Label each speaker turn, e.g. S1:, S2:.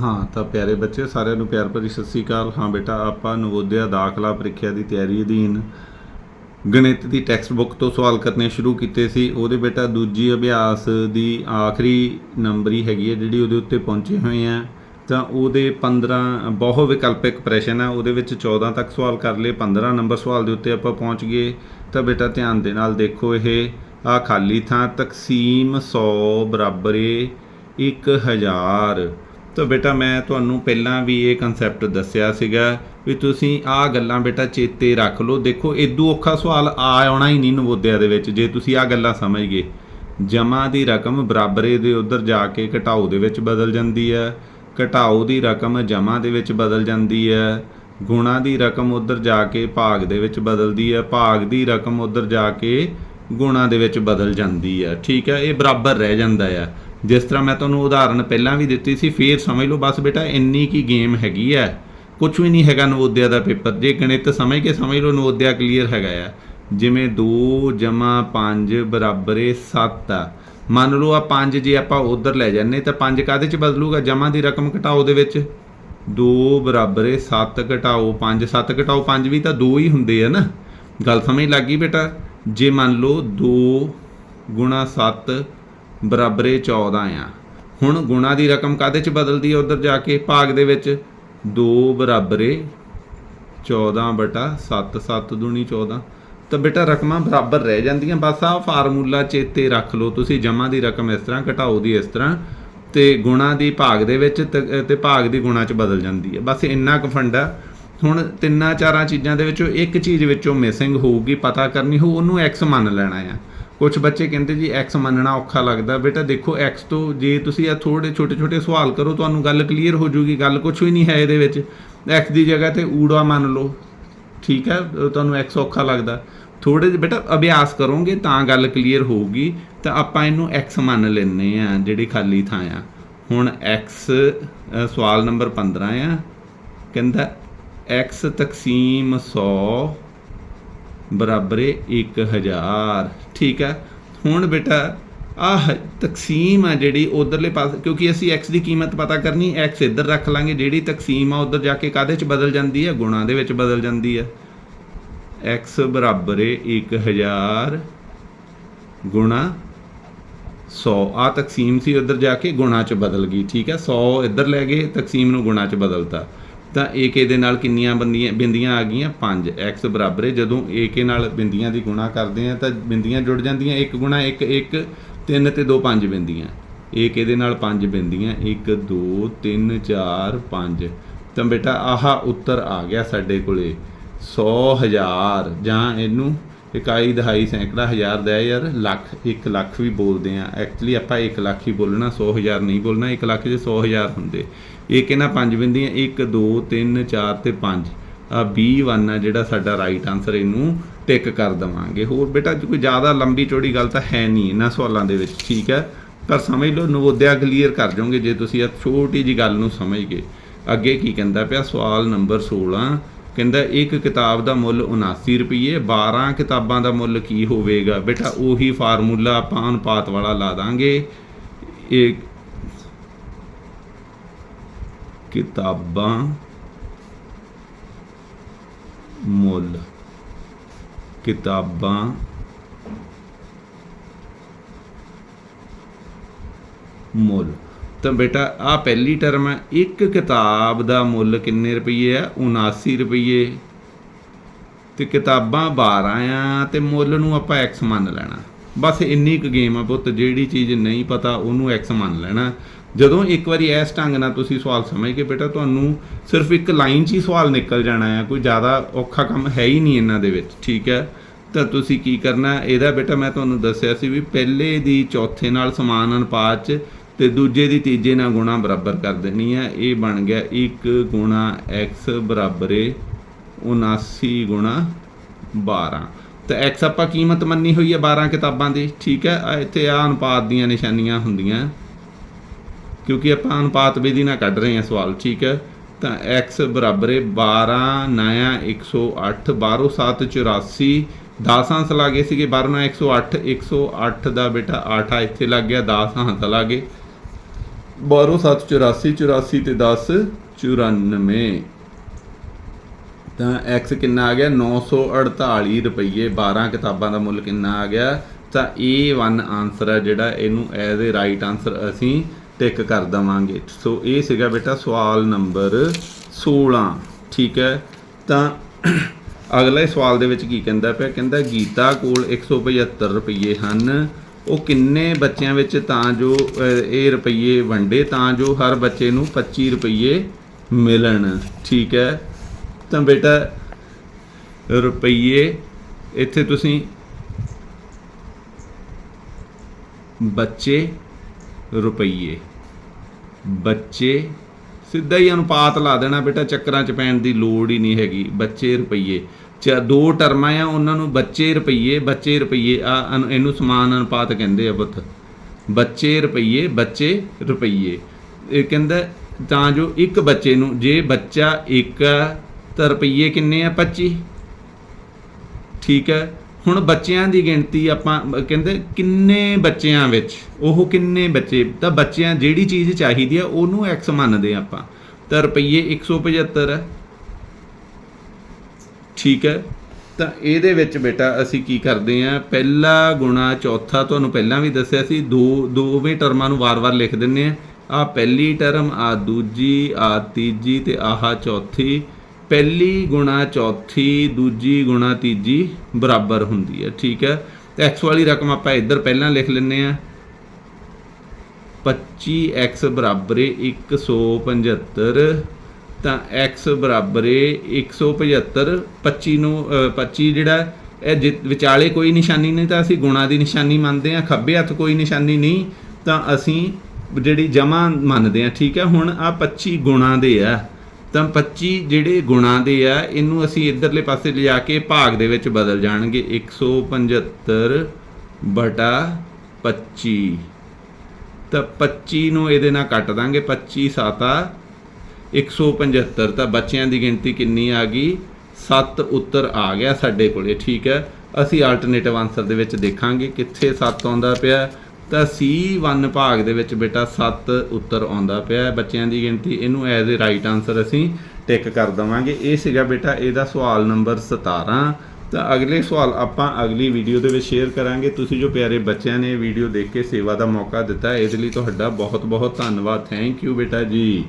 S1: ਹਾਂ, ਤਾਂ ਪਿਆਰੇ ਬੱਚੇ, ਸਾਰਿਆਂ ਨੂੰ ਪਿਆਰ ਭਰੀ ਸਤਿ ਸ੍ਰੀ ਅਕਾਲ। ਹਾਂ ਬੇਟਾ, ਆਪਾਂ ਨਵੋਦਿਆ ਦਾਖਲਾ ਪ੍ਰੀਖਿਆ ਦੀ ਤਿਆਰੀ ਅਧੀਨ ਗਣਿਤ ਦੀ ਟੈਕਸਟ ਬੁੱਕ ਤੋਂ ਸਵਾਲ ਕਰਨੇ ਸ਼ੁਰੂ ਕੀਤੇ ਸੀ। ਉਹਦੇ ਬੇਟਾ, ਦੂਜੀ ਅਭਿਆਸ ਦੀ ਆਖਰੀ ਨੰਬਰੀ ਹੈਗੀ ਹੈ, ਜਿਹੜੀ ਉਹਦੇ ਉੱਤੇ ਪਹੁੰਚੇ ਹੋਏ ਆ। ਤਾਂ ਉਹਦੇ 15 ਬਹੁ ਵਿਕਲਪਿਕ ਪ੍ਰਸ਼ਨ ਆ। ਉਹਦੇ ਵਿੱਚ 14 ਤੱਕ ਸਵਾਲ ਕਰ ਲਏ। 15 ਨੰਬਰ ਸਵਾਲ ਦੇ ਉੱਤੇ ਆਪਾਂ ਪਹੁੰਚ ਗਏ। ਤਾਂ ਬੇਟਾ, ਧਿਆਨ ਦੇ ਨਾਲ ਦੇਖੋ ਇਹ। ਆ ਖਾਲੀ ਥਾਂ ਤਕਸੀਮ 100 ਬਰਾਬਰ ਏ 1000 ਤਾਂ ਬੇਟਾ ਮੈਂ ਤੁਹਾਨੂੰ ਪਹਿਲਾਂ ਵੀ ਇਹ ਕਨਸੈਪਟ ਦੱਸਿਆ ਸੀਗਾ ਵੀ ਤੁਸੀਂ ਆਹ ਗੱਲਾਂ ਬੇਟਾ ਚੇਤੇ ਰੱਖ ਲਓ। ਦੇਖੋ ਇਦੋਂ ਔਖਾ ਸਵਾਲ ਆ ਆਉਣਾ ਹੀ ਨਹੀਂ ਨਵੋਦਿਆ ਦੇ ਵਿੱਚ, ਜੇ ਤੁਸੀਂ ਆਹ ਗੱਲਾਂ ਸਮਝ ਗਏ। ਜਮਾ ਦੀ ਰਕਮ ਬਰਾਬਰੇ ਦੇ ਉਧਰ ਜਾ ਕੇ ਘਟਾਓ ਦੇ ਵਿੱਚ ਬਦਲ ਜਾਂਦੀ ਹੈ। ਘਟਾਓ ਦੀ ਰਕਮ ਜਮਾ ਦੇ ਵਿੱਚ ਬਦਲ ਜਾਂਦੀ ਹੈ। ਗੁਣਾ ਦੀ ਰਕਮ ਉਧਰ ਜਾ ਕੇ ਭਾਗ ਦੇ ਵਿੱਚ ਬਦਲਦੀ ਹੈ। ਭਾਗ ਦੀ ਰਕਮ ਉਧਰ ਜਾ ਕੇ ਗੁਣਾ ਦੇ ਵਿੱਚ ਬਦਲ ਜਾਂਦੀ ਹੈ। ਠੀਕ ਹੈ, ਇਹ ਬਰਾਬਰ ਰਹਿ ਜਾਂਦਾ ਹੈ। ਜਿਸ ਤਰ੍ਹਾਂ ਮੈਂ ਤੁਹਾਨੂੰ ਉਦਾਹਰਨ ਪਹਿਲਾਂ ਵੀ ਦਿੱਤੀ ਸੀ, ਫੇਰ ਸਮਝ ਲਓ ਬਸ ਬੇਟਾ, ਇੰਨੀ ਕੀ ਗੇਮ ਹੈਗੀ ਹੈ ਕੁਝ ਵੀ ਨਹੀਂ ਹੈਗਾ ਨਵੋਦਿਆ ਦਾ ਪੇਪਰ। ਜੇ ਗਣਿਤ ਸਮਝ ਕੇ ਸਮਝ ਲਓ, ਨਵੋਦਿਆ ਕਲੀਅਰ ਹੈਗਾ ਆ। ਜਿਵੇਂ 2 ਜਮਾ 5 ਬਰਾਬਰ 7 ਆ। ਮੰਨ ਲਓ ਆ 5 ਜੇ ਆਪਾਂ ਉਧਰ ਲੈ ਜਾਂਦੇ, ਤਾਂ 5 ਕਾਦੇ ਚ ਬਦਲੂਗਾ? ਜਮਾ ਦੀ ਰਕਮ ਘਟਾਓ ਦੇ ਵਿੱਚ। 2 ਬਰਾਬਰ 7 ਘਟਾਓ 5 7 ਘਟਾਓ 5 ਵੀ ਤਾਂ 2 ਹੀ ਹੁੰਦੇ ਆ ਨਾ। ਗੱਲ ਸਮਝ ਲੱਗ ਗਈ ਬੇਟਾ? ਜੇ ਮੰਨ ਲਓ 2 ਗੁਣਾ 7 ਬਰਾਬਰੇ 14 ਆ ਹੁਣ ਗੁਣਾ ਦੀ ਰਕਮ ਕਾਦੇ ਚ ਬਦਲਦੀ ਹੈ ਉਧਰ ਜਾ ਕੇ? ਭਾਗ ਦੇ ਵਿੱਚ 2 ਬਰਾਬਰੇ 14 ਬਟਾ 7 7 ਦੂਣੀ 14 ਤਾਂ ਬੇਟਾ ਰਕਮਾਂ ਬਰਾਬਰ ਰਹਿ ਜਾਂਦੀਆਂ। ਬਸ ਆਹ ਫਾਰਮੂਲਾ ਚੇਤੇ ਰੱਖ ਲਓ। ਤੁਸੀਂ ਜਮਾ ਦੀ ਰਕਮ ਇਸ ਤਰ੍ਹਾਂ, ਘਟਾਓ ਦੀ ਇਸ ਤਰ੍ਹਾਂ। ਤੇ ਗੁਣਾ ਦੀ ਭਾਗ ਦੇ ਵਿੱਚ ਤੇ ਤੇ ਭਾਗ ਦੀ ਗੁਣਾ ਚ ਬਦਲ ਜਾਂਦੀ ਹੈ। ਬਸ ਇੰਨਾ ਕੁ ਫੰਡਾ ਹੁਣ ਤਿੰਨਾਂ ਚਾਰਾਂ ਚੀਜ਼ਾਂ ਦੇ ਵਿੱਚੋਂ ਇੱਕ ਚੀਜ਼ ਵਿੱਚੋਂ ਮਿਸਿੰਗ ਹੋਊਗੀ, ਪਤਾ ਕਰਨੀ ਹੋ ਉਹਨੂੰ x ਮੰਨ ਲੈਣਾ ਆ। ਕੁਝ ਬੱਚੇ ਕਹਿੰਦੇ ਜੀ x ਮੰਨਣਾ ਔਖਾ ਲੱਗਦਾ। ਬੇਟਾ ਦੇਖੋ x ਤੋਂ ਜੇ ਤੁਸੀਂ ਆ ਥੋੜੇ ਛੋਟੇ ਛੋਟੇ ਸਵਾਲ ਕਰੋ, ਤੁਹਾਨੂੰ ਗੱਲ ਕਲੀਅਰ ਹੋ ਜਾਊਗੀ ਗੱਲ ਕੁਝ ਵੀ ਨਹੀਂ ਹੈ ਇਹਦੇ ਵਿੱਚ। X ਦੀ ਜਗ੍ਹਾ ਤੇ ਊੜਾ ਮੰਨ ਲਓ, ਠੀਕ ਹੈ, ਤੁਹਾਨੂੰ x ਔਖਾ ਲੱਗਦਾ। ਥੋੜੇ ਜਿਹਾ ਬੇਟਾ ਅਭਿਆਸ ਕਰੋਗੇ ਤਾਂ ਗੱਲ ਕਲੀਅਰ ਹੋਊਗੀ, ਤਾਂ ਆਪਾਂ ਇਹਨੂੰ x ਮੰਨ ਲੈਨੇ ਆ ਜਿਹੜੀ ਖਾਲੀ ਥਾਂ ਆ। ਹੁਣ x ਸਵਾਲ ਨੰਬਰ 15 ਆ। ਕਹਿੰਦਾ x ਤਕਸੀਮ 100 ਬਰਾਬਰੇ 1000 ਠੀਕ ਹੈ? ਹੁਣ ਬੇਟਾ, ਆਹ ਤਕਸੀਮ ਆ ਜਿਹੜੀ ਉਧਰਲੇ ਪਾਸੇ ਕਿਉਂਕਿ ਅਸੀਂ x ਦੀ ਕੀਮਤ ਪਤਾ ਕਰਨੀ, x ਇੱਧਰ ਰੱਖ ਲਾਂਗੇ, ਜਿਹੜੀ ਤਕਸੀਮ ਆ ਉਧਰ ਜਾ ਕੇ ਕਾਦੇ ਚ ਬਦਲ ਜਾਂਦੀ ਹੈ? ਗੁਣਾ ਦੇ ਵਿੱਚ ਬਦਲ ਜਾਂਦੀ ਹੈ। x ਬਰਾਬਰ ਹੈ 1000 ਗੁਣਾ 100 ਆ ਤਕਸੀਮ ਸੀ ਉਧਰ ਜਾ ਕੇ ਗੁਣਾ ਚ ਬਦਲ ਗਈ, ਠੀਕ ਹੈ? 100 ਇੱਧਰ ਲੈ ਗਏ, ਤਕਸੀਮ ਨੂੰ ਗੁਣਾ ਚ ਬਦਲਤਾ। ਤਾਂ ਏਕੇ ਦੇ ਨਾਲ ਕਿੰਨੀਆਂ ਬੰਦੀਆਂ ਬਿੰਦੀਆਂ ਆ ਗਈਆਂ? 5 x ਬਰਾਬਰ ਹੈ। ਜਦੋਂ ਏਕੇ ਨਾਲ ਬਿੰਦੀਆਂ ਦੀ ਗੁਣਾ ਕਰਦੇ ਆ ਤਾਂ ਬਿੰਦੀਆਂ ਜੁੜ ਜਾਂਦੀਆਂ। 1 ਗੁਣਾ 1 1 3 ਤੇ 2 5 ਬਿੰਦੀਆਂ। ਏਕੇ ਦੇ ਨਾਲ 5 ਬਿੰਦੀਆਂ। 1 2 3 4 5 ਤਾਂ ਬੇਟਾ, ਆਹ ਉੱਤਰ ਆ ਗਿਆ ਸਾਡੇ ਕੋਲੇ। 100 ਹਜ਼ਾਰ। ਜਾਂ ਇਹਨੂੰ ਇਕਾਈ ਦਹਾਈ ਸੈਂਕੜਾ ਹਜ਼ਾਰ ਦਾ ਯਾਰ, ਲੱਖ 1 ਲੱਖ ਵੀ ਬੋਲਦੇ ਆ। ਐਕਚੁਅਲੀ ਆਪਾਂ 1 ਲੱਖ ਹੀ ਬੋਲਣਾ 100 ਹਜ਼ਾਰ ਨਹੀਂ ਬੋਲਣਾ 1 ਲੱਖ 'ਚ 100 ਹਜ਼ਾਰ ਹੁੰਦੇ। ਇਹ ਕਿਹਨਾਂ ਪੰਜ ਬਿੰਦੀਆਂ? 1 2 3 4 ਤੇ 5 ਆ 21 ਆ ਜਿਹੜਾ ਸਾਡਾ ਰਾਈਟ ਆਨਸਰ ਇਹਨੂੰ ਟਿਕ ਕਰ ਦਵਾਂਗੇ। ਹੋਰ ਬੇਟਾ ਕੋਈ ਜ਼ਿਆਦਾ ਲੰਬੀ ਚੌੜੀ ਗੱਲ ਤਾਂ ਹੈ ਨਹੀਂ ਇਹਨਾਂ ਸਵਾਲਾਂ ਦੇ ਵਿੱਚ, ਠੀਕ ਹੈ? ਪਰ ਸਮਝ ਲਓ, ਨਵੋਦਿਆ ਕਲੀਅਰ ਕਰ ਜਾਓਗੇ ਜੇ ਤੁਸੀਂ ਇਹ ਛੋਟੀ ਜੀ ਗੱਲ ਨੂੰ ਸਮਝ ਗਏ। ਅੱਗੇ ਕੀ ਕਹਿੰਦਾ ਪਿਆ? ਸਵਾਲ ਨੰਬਰ 16 ਕਹਿੰਦਾ ਇੱਕ ਕਿਤਾਬ ਦਾ ਮੁੱਲ 79 ਰੁਪਏ 12 ਕਿਤਾਬਾਂ ਦਾ ਮੁੱਲ ਕੀ ਹੋਵੇਗਾ? ਬੇਟਾ, ਉਹੀ ਫਾਰਮੂਲਾ ਆਪਾਂ ਅਨੁਪਾਤ ਵਾਲਾ ਲਾ ਦਾਂਗੇ। ਇਹ ਕਿਤਾਬਾਂ ਮੁੱਲ ਕਿਤਾਬਾਂ ਮੁੱਲ। ਤਾਂ ਬੇਟਾ ਆ ਪਹਿਲੀ ਟਰਮ ਹੈ। ਇੱਕ ਕਿਤਾਬ ਦਾ ਮੁੱਲ ਕਿੰਨੇ ਰੁਪਏ ਆ? 79 ਰੁਪਏ ਤੇ ਕਿਤਾਬਾਂ 12 ਆ, ਤੇ ਮੁੱਲ ਨੂੰ ਆਪਾਂ x ਮੰਨ ਲੈਣਾ। ਬਸ ਇੰਨੀ ਕੁ ਗੇਮ ਆ ਪੁੱਤ, ਜਿਹੜੀ ਚੀਜ਼ ਨਹੀਂ ਪਤਾ, ਉਹਨੂੰ x ਮੰਨ ਲੈਣਾ। ਜਦੋਂ ਇੱਕ ਵਾਰੀ ਇਸ ਢੰਗ ਨਾਲ ਤੁਸੀਂ ਸਵਾਲ ਸਮਝ ਕੇ ਬੇਟਾ, ਤੁਹਾਨੂੰ ਸਿਰਫ ਇੱਕ ਲਾਈਨ 'ਚ ਹੀ ਸਵਾਲ ਨਿਕਲ ਜਾਣਾ ਹੈ ਕੋਈ ਜ਼ਿਆਦਾ ਔਖਾ ਕੰਮ ਹੈ ਹੀ ਨਹੀਂ ਇਹਨਾਂ ਦੇ ਵਿੱਚ, ਠੀਕ ਹੈ? ਤਾਂ ਤੁਸੀਂ ਕੀ ਕਰਨਾ? ਇਹਦਾ ਬੇਟਾ, ਮੈਂ ਤੁਹਾਨੂੰ ਦੱਸਿਆ ਸੀ ਵੀ ਪਹਿਲੇ ਦੀ ਚੌਥੇ ਨਾਲ ਸਮਾਨ ਅਨੁਪਾਤ 'ਚ ਤੇ ਦੂਜੇ ਦੀ ਤੀਜੇ ਨਾਲ ਗੁਣਾ ਬਰਾਬਰ ਕਰ ਦੇਣੀ ਹੈ। ਇਹ ਬਣ ਗਿਆ 1 ਗੁਣਾ x ਬਰਾਬਰ ਹੈ 79 ਗੁਣਾ 12 ਤਾਂ x ਆਪਾਂ ਕੀਮਤ ਮੰਨੀ ਹੋਈ ਹੈ 12 ਕਿਤਾਬਾਂ ਦੀ। ਠੀਕ ਹੈ ਇੱਥੇ ਆ ਅਨੁਪਾਤ ਦੀਆਂ ਨਿਸ਼ਾਨੀਆਂ ਹੁੰਦੀਆਂ। ਕਿਉਂਕਿ ਆਪਾਂ ਅਨੁਪਾਤ ਵਿਧੀ ਨਾਲ ਕੱਢ ਰਹੇ ਹਾਂ ਸਵਾਲ, ਠੀਕ ਹੈ। ਤਾਂ x ਬਰਾਬਰ ਹੈ 12 9 108 12 7 84 10 ਹੰਸ ਲਾਗੇ ਸੀਗੇ 12 9 108 108 ਦਾ ਬੇਟਾ 8 ਆ, ਇੱਥੇ ਲੱਗ ਗਿਆ 10 ਹੰਸ ਲਾਗੇ ਬਾਰੋ 7 84 84 ਤੇ 10 94 ਤਾਂ x ਕਿੰਨਾ ਆ ਗਿਆ? 948 ਰੁਪਏ 12 ਕਿਤਾਬਾਂ ਦਾ ਮੁੱਲ ਕਿੰਨਾ ਆ ਗਿਆ? ਤਾਂ A1 ਆਨਸਰ ਹੈ ਜਿਹੜਾ ਇਹਨੂੰ ਐਜ਼ ਅ ਰਾਈਟ ਆਨਸਰ ਅਸੀਂ ਟਿਕ ਕਰ ਦਵਾਂਗੇ। ਸੋ ਇਹ ਸੀਗਾ ਬੇਟਾ ਸਵਾਲ ਨੰਬਰ 16 ਠੀਕ ਹੈ? ਤਾਂ ਅਗਲੇ ਸਵਾਲ ਦੇ ਵਿੱਚ ਕੀ ਕਹਿੰਦਾ ਪਿਆ? ਕਹਿੰਦਾ ਗੀਤਾ ਕੋਲ 175 ਰੁਪਏ ਹਨ। ਉਹ ਕਿੰਨੇ ਬੱਚਿਆਂ ਵਿੱਚ ਤਾਂ ਜੋ ਇਹ ਰੁਪਈਏ ਵੰਡੇ, ਤਾਂ ਜੋ ਹਰ ਬੱਚੇ ਨੂੰ 25 ਰੁਪਈਏ ਮਿਲਣ, ਠੀਕ ਹੈ? ਤਾਂ ਬੇਟਾ, ਰੁਪਈਏ, ਇੱਥੇ ਤੁਸੀਂ ਬੱਚੇ, ਰੁਪਈਏ, ਬੱਚੇ, ਸਿੱਧਾ ਹੀ ਅਨੁਪਾਤ ਲਾ ਦੇਣਾ ਬੇਟਾ, ਚੱਕਰਾਂ 'ਚ ਪੈਣ ਦੀ ਲੋੜ ਹੀ ਨਹੀਂ ਹੈਗੀ, ਬੱਚੇ, ਰੁਪਈਏ। ਚਾ ਦੋ ਟਰਮਾਂ ਆ, ਉਹਨਾਂ ਨੂੰ ਬੱਚੇ ਰੁਪਈਏ ਬੱਚੇ ਰੁਪਈਏ, ਆ, ਅਨ- ਇਹਨੂੰ ਸਮਾਨ ਅਨੁਪਾਤ ਕਹਿੰਦੇ ਆ ਪੁੱਤ। ਬੱਚੇ ਰੁਪਈਏ ਬੱਚੇ ਰੁਪਈਏ। ਇਹ ਕਹਿੰਦਾ, ਤਾਂ ਜੋ ਇੱਕ ਬੱਚੇ ਨੂੰ, ਜੇ ਬੱਚਾ ਇੱਕ ਆ, ਤਾਂ ਰੁਪਈਏ ਕਿੰਨੇ ਆ? 25 ਠੀਕ ਹੈ ਹੁਣ ਬੱਚਿਆਂ ਦੀ ਗਿਣਤੀ ਆਪਾਂ, ਕਹਿੰਦੇ ਕਿੰਨੇ ਬੱਚਿਆਂ ਵਿੱਚ, ਉਹ ਕਿੰਨੇ ਬੱਚੇ, ਤਾਂ ਬੱਚਿਆਂ ਜਿਹੜੀ ਚੀਜ਼ ਚਾਹੀਦੀ ਆ, ਉਹਨੂੰ x ਮੰਨਦੇ ਆ ਆਪਾਂ। ਤਾਂ ਰੁਪਏ 175 ਹੈ ਠੀਕ ਹੈ। ਤਾਂ ਇਹਦੇ ਵਿੱਚ ਬੇਟਾ ਅਸੀਂ ਕੀ ਕਰਦੇ ਆ ਪਹਿਲਾ ਗੁਣਾ ਚੌਥਾ ਤੁਹਾਨੂੰ ਪਹਿਲਾਂ ਵੀ ਦੱਸਿਆ ਸੀ, ਦੋ, ਦੋਵੇਂ ਟਰਮਾਂ ਨੂੰ ਵਾਰ-ਵਾਰ ਲਿਖ ਦਿੰਨੇ ਆ ਆ ਪਹਿਲੀ ਟਰਮ ਆ ਦੂਜੀ ਆ ਤੀਜੀ ਤੇ ਆਹ ਚੌਥੀ। ਪਹਿਲੀ ਗੁਣਾ ਚੌਥੀ, ਦੂਜੀ ਗੁਣਾ ਤੀਜੀ ਬਰਾਬਰ ਹੁੰਦੀ ਹੈ, ਠੀਕ ਹੈ। ਐਕਸ ਵਾਲੀ ਰਕਮ ਆਪਾਂ ਇੱਧਰ ਪਹਿਲਾਂ ਲਿਖ ਲੈਂਦੇ ਆ 25x ਬਰਾਬਰ ਹੈ 175 ਤਾਂ x ਬਰਾਬਰ ਹੈ 175 25 ਨੂੰ ਅ, 25 ਜਿਹੜਾ ਇਹ ਜਿ- ਵਿਚਾਲੇ ਕੋਈ ਨਿਸ਼ਾਨੀ ਨਹੀਂ ਤਾਂ ਅਸੀਂ ਗੁਣਾ ਦੀ ਨਿਸ਼ਾਨੀ ਮੰਨਦੇ ਆ ਖੱਬੇ ਹੱਥ ਕੋਈ ਨਿਸ਼ਾਨੀ ਨਹੀਂ ਤਾਂ ਅਸੀਂ ਜਿਹੜੀ ਜਮਾ ਮੰਨਦੇ ਆ ਠੀਕ ਹੈ ਹੁਣ ਆ 25 ਗੁਣਾ ਦੇ ਆ ਤਾਂ 25 ਜਿਹੜੇ ਗੁਣਾ ਦੇ ਆ ਇਹਨੂੰ ਅਸੀਂ ਇਧਰਲੇ ਪਾਸੇ ਲਿਜਾ ਕੇ ਭਾਗ ਦੇ ਵਿੱਚ ਬਦਲ ਜਾਣਗੇ 175 ਬਟਾ 25 ਤਾਂ 25 ਨੂੰ ਇਹਦੇ ਨਾਲ ਕੱਟ ਦਾਂਗੇ 25 ਸਾਤਾ 175 ਤਾਂ ਬੱਚਿਆਂ ਦੀ ਗਿਣਤੀ ਕਿੰਨੀ ਆ ਗਈ? 7 ਉੱਤਰ ਆ ਗਿਆ ਸਾਡੇ ਕੋਲੇ, ਠੀਕ ਹੈ। ਅਸੀਂ ਆਲਟਰਨੇਟਿਵ ਆਨਸਰ ਦੇ ਵਿੱਚ ਦੇਖਾਂਗੇ ਕਿੱਥੇ 7 ਆਉਂਦਾ ਪਿਆ। ਤਾਂ C1 ਭਾਗ ਦੇ ਵਿੱਚ ਬੇਟਾ 7 ਉੱਤਰ ਆਉਂਦਾ ਪਿਆ ਬੱਚਿਆਂ ਦੀ ਗਿਣਤੀ। ਇਹਨੂੰ ਐਜ਼ ਅ ਰਾਈਟ ਆਨਸਰ ਅਸੀਂ ਟਿਕ ਕਰ ਦਵਾਂਗੇ। ਇਹ ਸੀਗਾ ਬੇਟਾ ਇਹਦਾ ਸਵਾਲ ਨੰਬਰ 17 ਤਾਂ ਅਗਲੇ ਸਵਾਲ ਆਪਾਂ ਅਗਲੀ ਵੀਡੀਓ ਦੇ ਵਿੱਚ ਸ਼ੇਅਰ ਕਰਾਂਗੇ। ਤੁਸੀਂ ਜੋ ਪਿਆਰੇ ਬੱਚਿਆਂ ਨੇ ਇਹ ਵੀਡੀਓ ਦੇਖ ਕੇ ਸੇਵਾ ਦਾ ਮੌਕਾ ਦਿੱਤਾ, ਇਹਦੇ ਲਈ ਤੁਹਾਡਾ ਬਹੁਤ ਬਹੁਤ ਧੰਨਵਾਦ। ਥੈਂਕ ਯੂ ਬੇਟਾ ਜੀ।